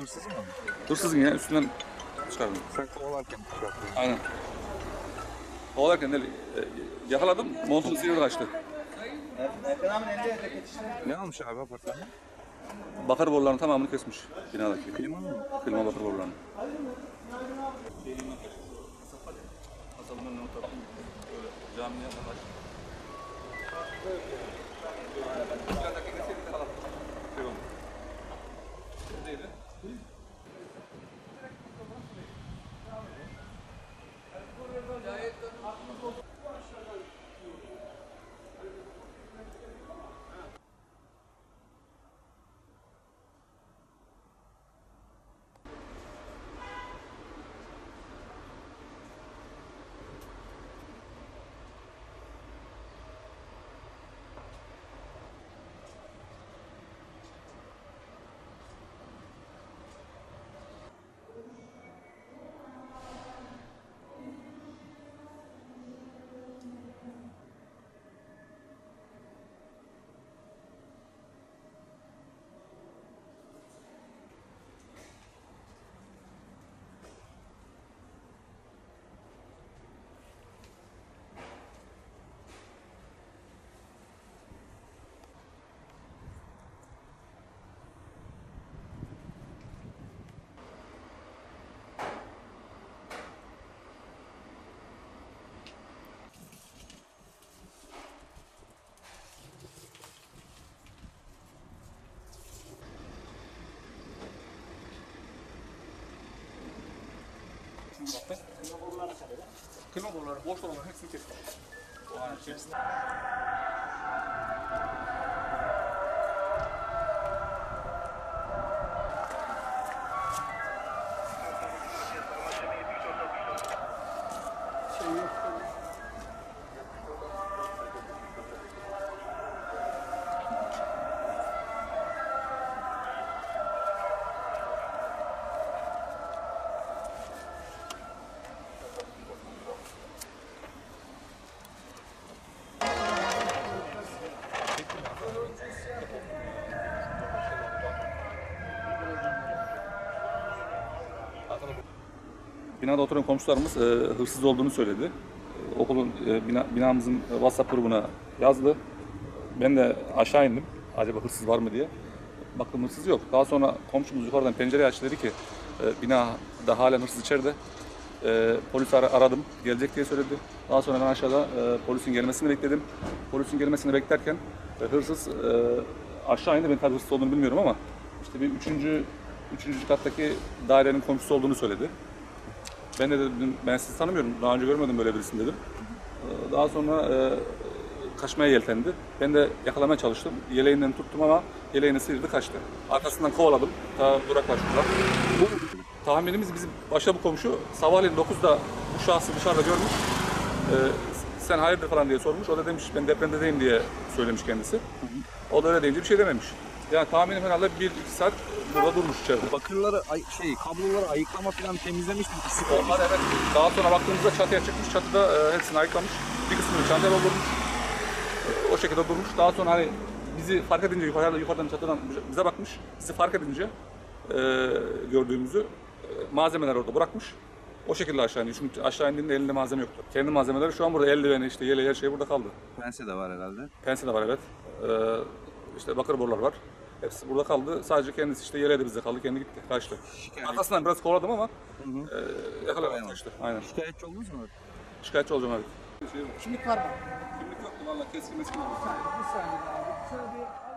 hırsız mı? Hırsızın ya üstünden çıkardım. Sen kovalarken çıkarttın. Aynen. Kovalarken de e, yakaladım, montunu sıyırdı kaçtı. Ne almış abi apartmanı? Bakır borularının tamamını kesmiş binadaki. Klima mı? Klima bakır borularını. Camiye Please. Klima boruları boş olanların hepsini kesmiş. O an içerisinde. Binada oturan komşularımız e, hırsız olduğunu söyledi. E, okulun e, bina, binamızın WhatsApp grubuna yazdı. Ben de aşağı indim. Acaba hırsız var mı diye. Baktım hırsız yok. Daha sonra komşumuz yukarıdan pencereyi açtı dedi ki e, binada halen hırsız içeride. E, polisi ara- aradım. Gelecek diye söyledi. Daha sonra ben aşağıda e, polisin gelmesini bekledim. Polisin gelmesini beklerken e, hırsız e, aşağı indi. Ben tabii hırsız olduğunu bilmiyorum ama işte bir üçüncü, üçüncü kattaki dairenin komşusu olduğunu söyledi. Ben de dedim ben sizi tanımıyorum. Daha önce görmedim böyle birisini dedim. Ee, Daha sonra e, kaçmaya yeltendi. Ben de yakalamaya çalıştım. Yeleğinden tuttum ama yeleğini sıyırdı kaçtı. Arkasından kovaladım. Ta duraklaştılar. Bu tahminimiz bizim başka bir komşu sabahleyin 9'da bu şahsı dışarıda görmüş. Ee, sen hayırdır falan diye sormuş. O da demiş ben depremdeyim diye söylemiş kendisi. O da öyle deyince bir şey dememiş. Yani tahminim herhalde 1-2 saat burada durmuş içeride. Bakırları, ay, şey, kabloları ayıklama falan temizlemiş mi? İkisi Onlar evet. Daha sonra baktığımızda çatıya çıkmış. Çatıda e, hepsini ayıklamış. Bir kısmını çantaya doldurmuş. E, o şekilde durmuş. Daha sonra hani bizi fark edince yukarıdan, yukarıdan çatıdan bize bakmış. Bizi fark edince e, gördüğümüzü e, malzemeler orada bırakmış. O şekilde aşağı indi. Çünkü aşağı indiğinde elinde malzeme yoktu. Kendi malzemeleri şu an burada. Eldiveni, işte yeleği, her şey burada kaldı. Pense de var herhalde. Pense de var evet. E, işte bakır borular var. Hepsi burada kaldı. Sadece kendisi işte yeleği de bizde kaldı. Kendi gitti. Kaçtı. Şikayet, Arkasından biraz kovaladım ama Hı hı. e, yakalayamadım kaçtı. Aynen. şikayetçi oldunuz mu? Şikayetçi olacağım abi. Kimlik var mı? Kimlik yoktu valla keskin meskin Bir saniye abi. Şöyle bir